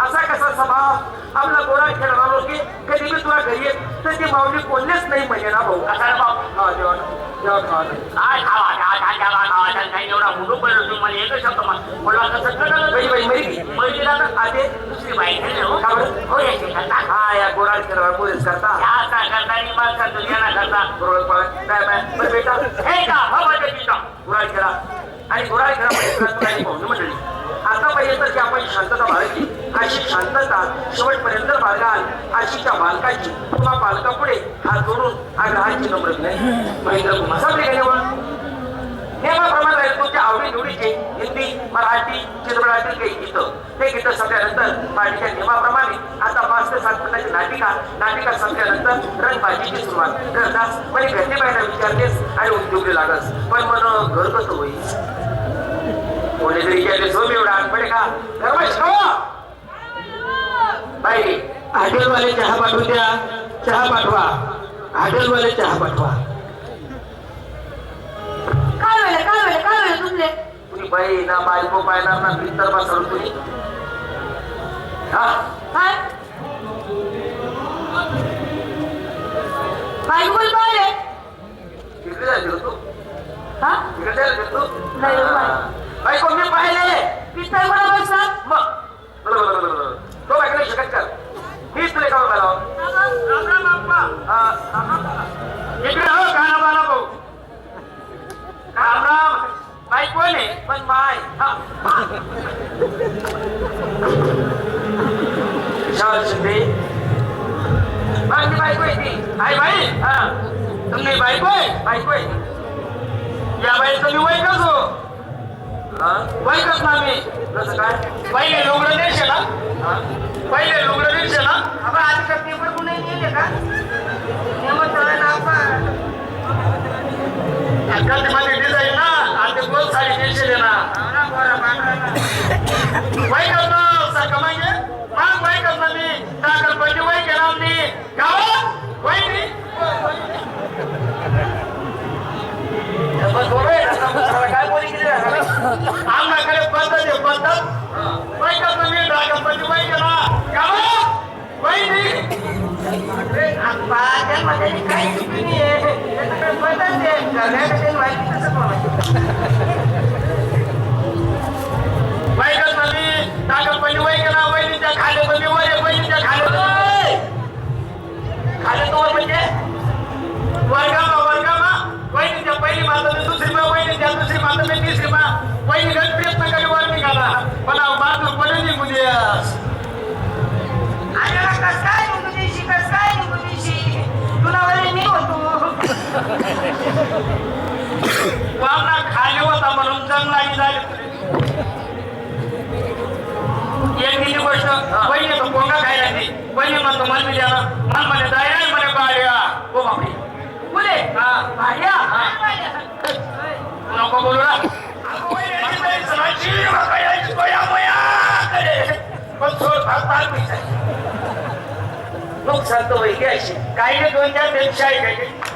असा कसा स्वभाव? आपला गोळा खेळणार लोके कधी मी तुला घरी येत तर ती माऊली कोणलेच नाही म्हणजे ना भाऊ. बाप? हा जेवण जेवण काय खावा, काही एवढा पडलो तुम्ही मला एकच शब्द मला कसं कळलं? बाई मरी आते दुसरी बाई नाही हो. का बरं? हो, याची करता. हा या गोळा खेळणार पोलीस करता. या असा करता? आणि मग करतो, करता. बरोबर काय बरं बेटा हे का? गुराळ खेळा आणि गुराळ पाहुणे मंडळी आतापर्यंत जी आपण शांतता बाळगली अशी शांतता शेवटपर्यंत बाळगाल अशी त्या बालकाची किंवा बालकापुढे हात जोडून राहायची नम्र नाही महेंद्र कुमार समजले नियमाप्रमाणे राहील तुमच्या आवडी निवडीचे हिंदी मराठी चित्रपटातील काही गीतं. ते गीतं संपल्यानंतर पार्टीच्या नियमाप्रमाणे आता पाच ते सात मिनिटाची नाटिका नाटिका संपल्यानंतर रंगबाजीची सुरुवात. करतास म्हणजे घरचे विचारतेस आणि उद्योगी लागस. पण मन घर कसं होईल? कोणीतरी विचारले सो मी एवढा आठवडे का? गरमाश बाई हॉटेलवाले चहा पाठवून द्या. चहा पाठवा. हॉटेलवाले चहा पाठवा. बाई ना बायको पायणार ना पित्तर बसवलं तुम्ही बोल पाहिले इकडे जायचं तू. हा? इकडे जायचं तू. बायको मी पाहिले? पिस्तळ कोणा बसला मग. बरोबर, शिंदे माझी बायको आहे ती आई बाई हा तुम्ही बायको आहे बायको आहे या बाईचं मी वय कसो वय कस ना मी कसं काय पहिले लुगडं द्यायचे ना पहिले लुगडं द्यायचे ना आपण काही चुकी नाही आहे त्याच्याकडे पद्धत आहे घराकडे माहिती कसं बोलायचं वय करणं टाकल म्हणजे वय केला वहिनीच्या खाली वय वहिनीच्या खाली. खाली तो म्हणजे होतो खाली होता म्हणून चांगला लागी एक दिली गोष्ट बहिणी तो कोंगा खायला ती बहिणी म्हणतो मन मी द्या मन म्हणे जाय म्हणे बाड्या हो बापरे बोले हा नको बोलू ना. पण लोक शांत होईल अशी. काही नाही दोन चारपेक्षा शाही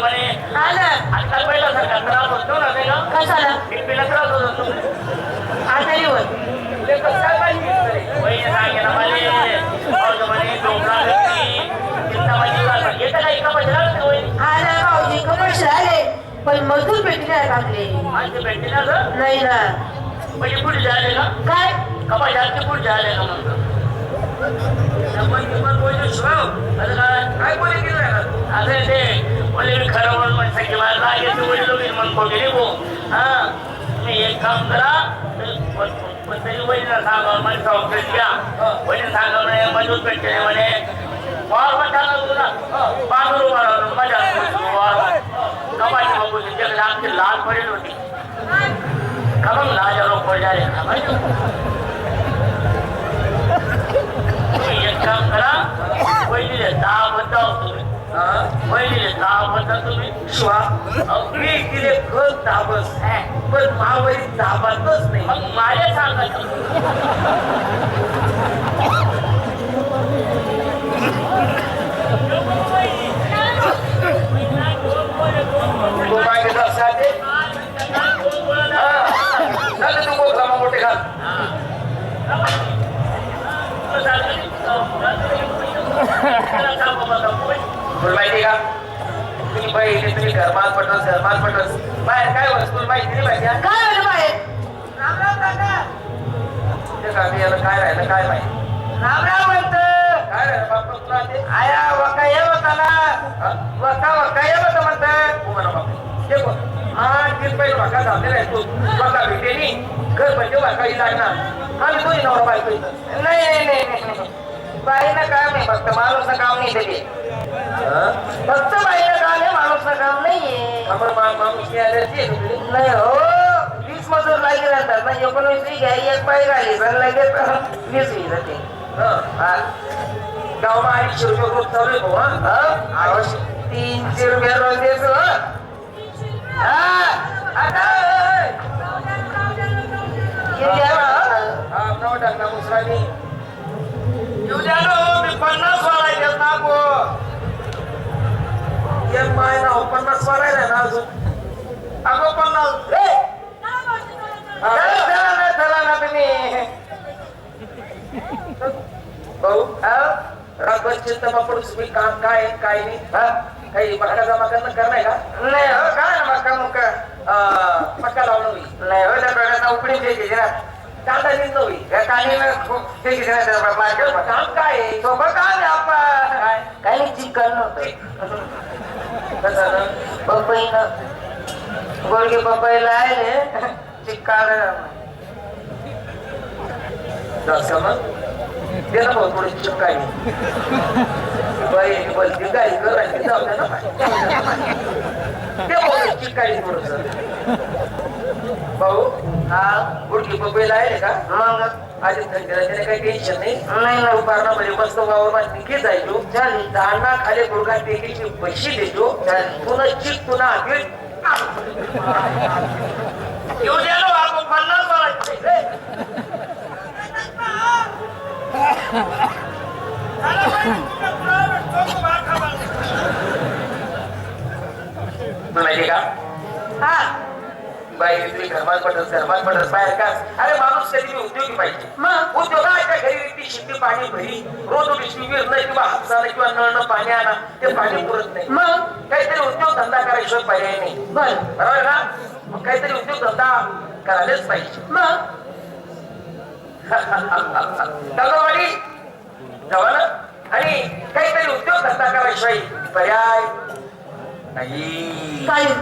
म्हणे आलं. आजकाल पहिला त्रास होतो ना ते कशाला? बीपीला त्रास होत होतो. ना आले पण मजूर भेटले नाही आपले ना गं? नाही ना. म्हणजे पुढे झाले का काय? कपा जास्त पुढे झाले किंमत बोलतो शिवाय आता काय काय बोली केली आहे ना? अरे ते पलीकडे खरं म्हणून म्हणतं की मला वडील होईल म्हणतो गेले हो हा? तुम्ही एक काम करा. तरी वडील सांगा मला संस्कृत कमाई बघू त्याच्याकडे लाल पडेल होती. खबर लाज लोक पडले एक काम करा. वडील दहा बद्दल वडील बद्दल तुम्ही अहो, मी तिले खत दाबस पण मावरी दाबातच नाही. मग माझ्या सांगायचं मोठे घाल. माहिती का पहिले तुम्ही घरमाल पटस घरमाल पटस बाहेर काय वस्तू माहिती नाही माहिती हा? काय बाहेर काका. याला काय राहिलं काय माहिती? राम राम म्हणत. काय राहिलं बाप्पा तुला ते आया वका ये हा? वका वका ये होता म्हणत. तू म्हणा बाप्पा ते बघ. हा तीन पहिले वाका झालेला आहे तू. वाका भेटेनी घर म्हणजे वाका ही लागणार आम्ही दोन्ही नवरा बायको इथं नाही नाही नाही नाही, नाही बाईनं काम आहे फक्त माणूसनं काम नाही त्याचे हा? फक्त बाईनं नाहीये आम्हाला नाही आले ते नाही. हो वीस मजूर लागेल नंतर ना एकोणवीस घ्या एक पाय राहिली तर लगेच वीस वी जाते. गावमा हा. अडीचशे रुपये खूप चालू आहे भाऊ हा? तीनशे रुपये रोज देतो आता ना, येऊ द्या ना हो, मी पन्नास वाला एक माय ना पन्नास वाढायला ना अजून अगो पन्नास ए, हा. चला चला ना चला ना तुम्ही भाऊ हा? रातभर चिंता पडूस मी काम काय काय नाही हा? काही मक्का जमा करणं करणार का नाही हो काय मका मुका आ, मक्का लावणं होईल नाही हो त्या प्रकारचा उकडी द्यायची ना कांदा होईल द्यायची ना त्या मार्केट काम काय आहे सोबत काय नाही आपण काय? काही नाही चिकन नव्हतं कसं ना? गोडगे पपईला आले जास्त मग? दे ना भाऊ थोडी चिपकाई बाई बोलती काय करायची जाऊ दे ना ते भाऊ चिपकाई थोडस भाऊ हा गुडकी पपईला आहे का? मग? आधी काही टेन्शन नाही. नाही ना दुपारनामध्ये मस्त वावर बांधणी घे जायचो? चालेल. दांडा खाली गुडघा टेकीची पैसे देतो. पुन्हा चिक पुन्हा आधी तुला माहिती का? हा. बाई घरमात पडत घरमात पडत बाहेर का? अरे माणूस कधी उद्योगी पाहिजे. मग? उद्योगाच्या घरी व्यक्ती पाणी भरी रोज उठीची विरणं किंवा हात झालं किंवा नळणं पाणी आणा ते पाणी पुरत नाही. मग काहीतरी उद्योग धंदा करायशिवाय पर्याय नाही. बरोबर ना मग काहीतरी उद्योग धंदा करायलाच पाहिजे. मग? दगडवाडी जवान आणि काहीतरी उद्योग धंदा करायशिवाय पर्याय नाही. चालेल